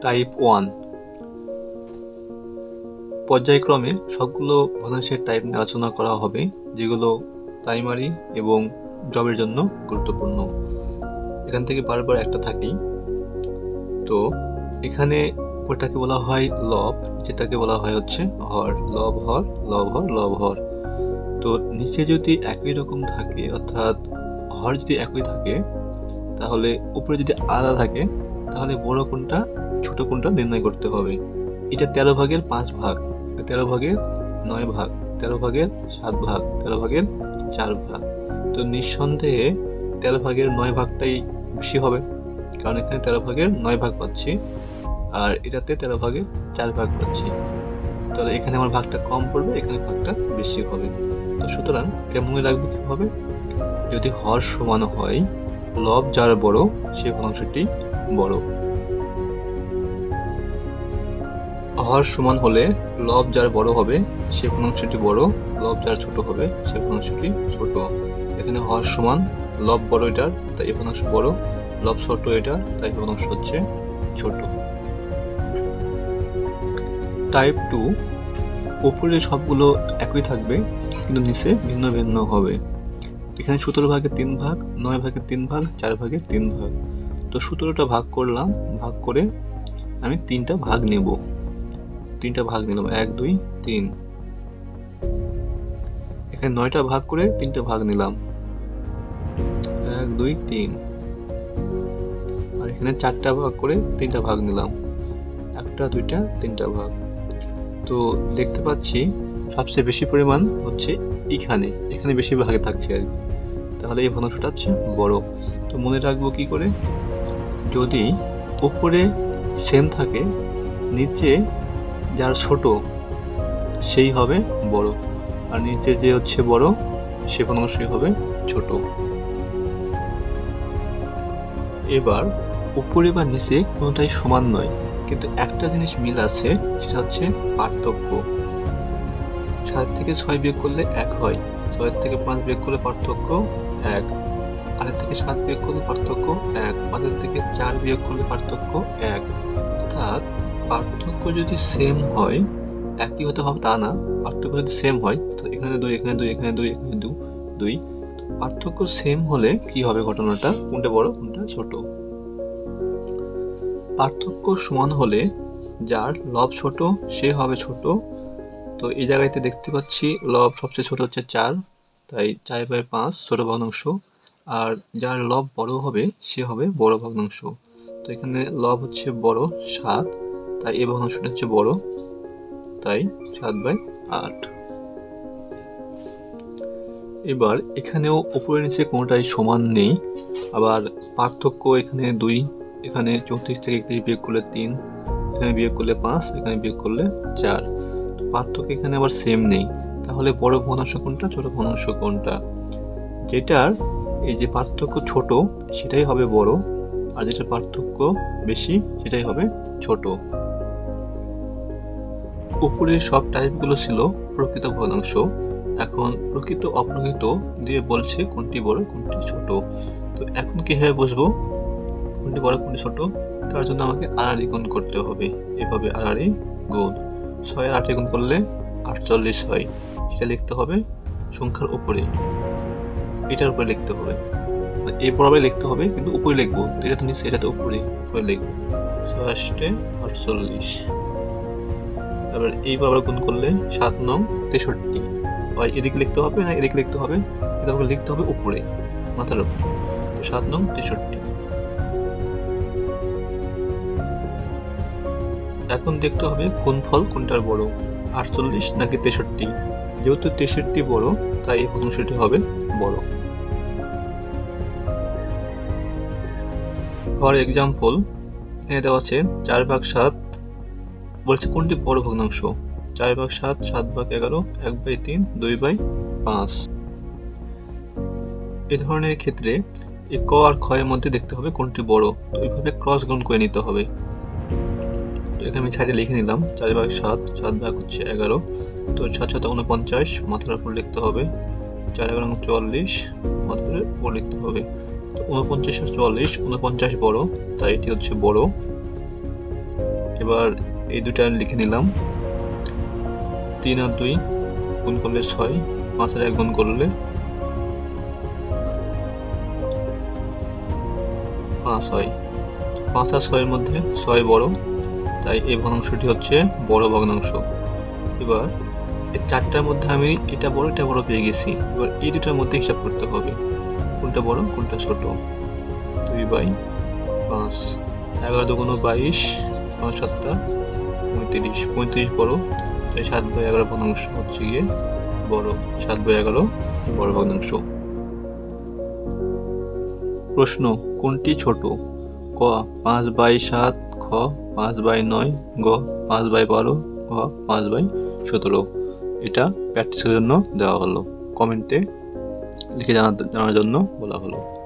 Type one. পর্যায়ক্রমে সবগুলো ভগ্নাংশের টাইপ নিয়ে আলোচনা করা হবে, যেগুলো প্রাইমারি এবং জবের জন্য গুরুত্বপূর্ণ। এখান থেকে বারবার একটা থাকেই। তো, এখানে ওটাকে বলা হয় লব, যেটাকে বলা হয় হচ্ছে হর লব হর লব হর লব হর তো, নিচে যদি একই রকম থাকে, অর্থাৎ হর যদি একই থাকে, তাহলে উপরে যদি আলাদা থাকে, তাহলে বড় কোনটা? ছোট কোনটা নির্ণয় করতে হবে। এটা তেরো ভাগের পাঁচ ভাগ, তেরো ভাগের নয় ভাগ, তেরো ভাগের সাত ভাগ, তেরো ভাগের চার ভাগ। তো নিঃসন্দেহে তেরো ভাগের নয় ভাগটাই বেশি হবে, কারণ এখানে তেরো ভাগের নয় ভাগ পাচ্ছি আর এটাতে তেরো ভাগের চার ভাগ পাচ্ছি। তাহলে এখানে আমার ভাগটা কম পড়বে, এখানে ভাগটা বেশি হবে। তো সুতরাং এটা মনে রাখব কীভাবে? যদি হর সমান হয়, লব যার বড়, সে ভগ্নাংশটি বড়। হর সমান হলে লব যার বড় হবে, সে ভগ্নাংশটি বড়, লব যার ছোট হবে, সে ভগ্নাংশটি ছোট। এখানে হর সমান, লব বড় এটার তাই এই ভগ্নাংশ বড়, লব ছোট এটা, তাই ভগ্নাংশ হচ্ছে ছোট। টাইপ টু উপরে সবগুলো একই থাকবে, কিন্তু নিচে ভিন্ন ভিন্ন হবে। এখানে সতেরো ভাগের তিন ভাগ, নয় ভাগের তিন ভাগ, চার ভাগের তিন ভাগ। তো সতেরোটা ভাগ করলাম, ভাগ করে আমি তিনটা ভাগ নেব। তিনটা ভাগ নিলাম এক, দুই, তিন। এখানে নয়টা ভাগ করে তিনটা ভাগ নিলাম। এক, দুই, তিন। আর এখানে চারটা ভাগ করে তিনটা ভাগ নিলাম। একটা, দুইটা, তিনটা ভাগ। তো দেখতে পাচ্ছি সবচেয়ে বেশি পরিমাণ হচ্ছে এখানে। এখানে বেশি ভাগে থাকছে আর কি। তাহলে এই ভগ্নাংশটা হচ্ছে বড়। তো মনে রাখব কি করে? যদি উপরে সেম থাকে, নিচে যার ছোট, সেই হবে বড়। আর নিচে যে হচ্ছে বড়, সে ভগ্নাংশই হবে ছোট। এবার উপরে বা নিচে কোনোটাই সমান নয়, কিন্তু একটা জিনিস মিল আছে, সেটা হচ্ছে পার্থক্য। সাত থেকে ছয় বিয়োগ করলে এক হয় ছয়ের থেকে পাঁচ বিয়োগ করলে পার্থক্য এক। আটের থেকে সাত বিয়োগ করলে পার্থক্য এক, পাঁচের থেকে চার বিয়োগ করলে পার্থক্য এক। অর্থাৎ পার্থক্য যদি সেম হয়, একই হতে হবে তা না, পার্থক্য যদি সেম হয়, তো এখানে দুই এখানে দুই এখানে দুই, এখানে দু, দুই। পার্থক্য সেম হলে কি হবে ঘটনাটা? কোনটা বড়, কোনটা ছোট? পার্থক্য সমান হলে যার লব ছোট, সে হবে ছোট। তো এই জায়গাতে দেখতে পাচ্ছি লব সবচেয়ে ছোট হচ্ছে চার, তাই চার বাই পাঁচ ছোট ভগ্নাংশ। আর যার লব বড় হবে, সে হবে বড় ভগ্নাংশ। তো এখানে লব হচ্ছে বড় সাত তাই এ ভগ্নাংশটা হচ্ছে বড়। তাই সাত বাই আট। এবার এখানেও উপরে নিচে কোনোটাই সমান নেই। আবার পার্থক্য এখানে দুই, এখানে চৌত্রিশ থেকে একত্রিশ বিয়োগ করলে তিন, এখানে বিয়োগ করলে পাঁচ, এখানে বিয়োগ করলে চার। পার্থক্য এখানে আবার সেম নেই। তাহলে বড় ভগ্নাংশ কোনটা, ছোট ভগ্নাংশ কোনটা? যেটার এই যে পার্থক্য ছোট, সেটাই হবে বড়। আর যেটা পার্থক্য বেশি, সেটাই হবে ছোট। উপরে সব টাইপগুলো ছিল প্রকৃত ভগ্নাংশ। এখন প্রকৃত অপ্রকৃত দিয়ে বলছে কোনটি বড়, কোনটি ছোট। তো এখন কীভাবে বুঝব কোনটি বড়, কোনটি ছোট? তার জন্য আমাকে আড়াআড়ি গুণ করতে হবে। এভাবে আড়াআড়ি গুণ ছয় আটে গুণ করলে আটচল্লিশ হয়। সেটা লিখতে হবে সংখ্যার উপরে। এটার উপরে লিখতে হবে। এই বরাবর লিখতে হবে, কিন্তু উপরে লিখব। এটা তো নিচে এটা তো উপরে উপরে লিখব। ছয় আষ্টে আটচল্লিশ। তারপর এই বরাবর গুণ করলে? সাত নং তেষট্টি। হয় এদিকে লিখতে হবে না এদিকে লিখতে হবে? এটা আমাকে লিখতে হবে উপরে, মাথার উপর। সাত নং তেষট্টি। এখন দেখতে হবে কোন ফল কোনটার বড়? আটচল্লিশ নাকি তেষট্টি? যেহেতু তেষট্টি বড়, তাই এই ভগ্নাংশটি হবে বড়। ফর এক্সাম্পল এখানে দেওয়া আছে চার ভাগ সাত বলছে, কোনটি বড় ভগ্নাংশ? চার ভাগ সাত সাত ভাগ এগারো, এক বাই তিন, দুই বাই পাঁচ। এ ধরনের ক্ষেত্রে এই ক আর ক্ষয়ের মধ্যে দেখতে হবে কোনটি বড়। তো এইভাবে ক্রস গুণ করে নিতে হবে। তো এখানে আমি সাইডে লিখে নিলাম, চার ভাগ সাত সাত ভাগ হচ্ছে এগারো। তো সাত সাত উনপঞ্চাশ মাথার উপর লিখতে হবে। চার এগারো চুয়াল্লিশ, মাথার উপর লিখতে হবে। তো উনপঞ্চাশ আর চুয়াল্লিশ উনপঞ্চাশ বড়, তাই এটি হচ্ছে বড়। এবার এই দুটা লিখে নিলাম। তিন আর দুই গুণ করলে ছয়, পাঁচ আর এক গুণ করলে পাঁচ হয়। পাঁচ আর ছয়ের মধ্যে ছয় বড়, তাই এই ভগ্নাংশটি হচ্ছে বড় ভগ্নাংশ। এবার এই চারটার মধ্যে আমি এটা বড় এটা বড় পেয়ে গেছি। এবার এই দুটার মধ্যে হিসাব করতে হবে, কোনটা বড়, কোনটা ছোট। দুই বাই পাঁচ, এগারো দুগুণ বাইশ পাঁচ সাতটা, পঁয়ত্রিশ পঁয়ত্রিশ বড়, তাই সাত বাই এগারো ভগ্নাংশ হচ্ছে গিয়ে বড়, সাত বাই এগারো বড় ভগ্নাংশ প্রশ্ন, কোনটি ছোট? ক, পাঁচ বাই সাত, খ, পাঁচ বাই নয়, গ, পাঁচ বাই বারো ঘ পাঁচ বাই সতেরো। এটা প্র্যাকটিসের জন্য দেওয়া হলো। কমেন্টে লিখে জানা জানার জন্য বলা হলো।